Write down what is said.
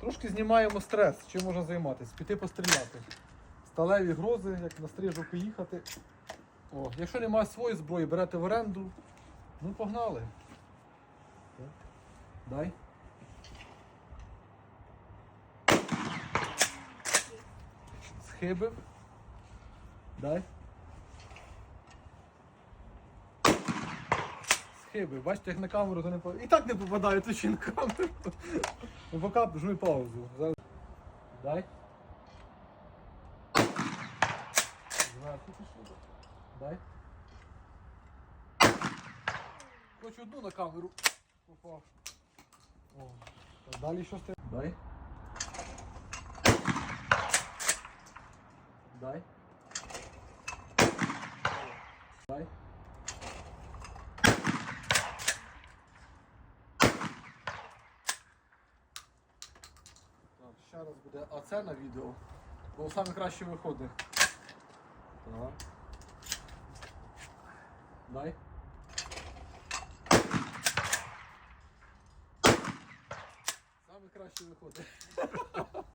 Трошки знімаємо стрес, чим можна займатися, піти постріляти. Сталеві грози, як на стрижу поїхати. О, якщо немає своєї зброї, берете в оренду. Ну погнали. Дай. Схибив. Дай. Схибив. Бачите, як на камеру, то не по... І так не попадаю точно на камеру. Ну поки жми паузу. Зараз. Дай. Дай. Хочу одну на камеру. Попав. О. Далі що сте? Дай. Дай. Дай. Ще раз буде оце на відео, бо саме краще виходить. Так. Дай. Саме краще виходить.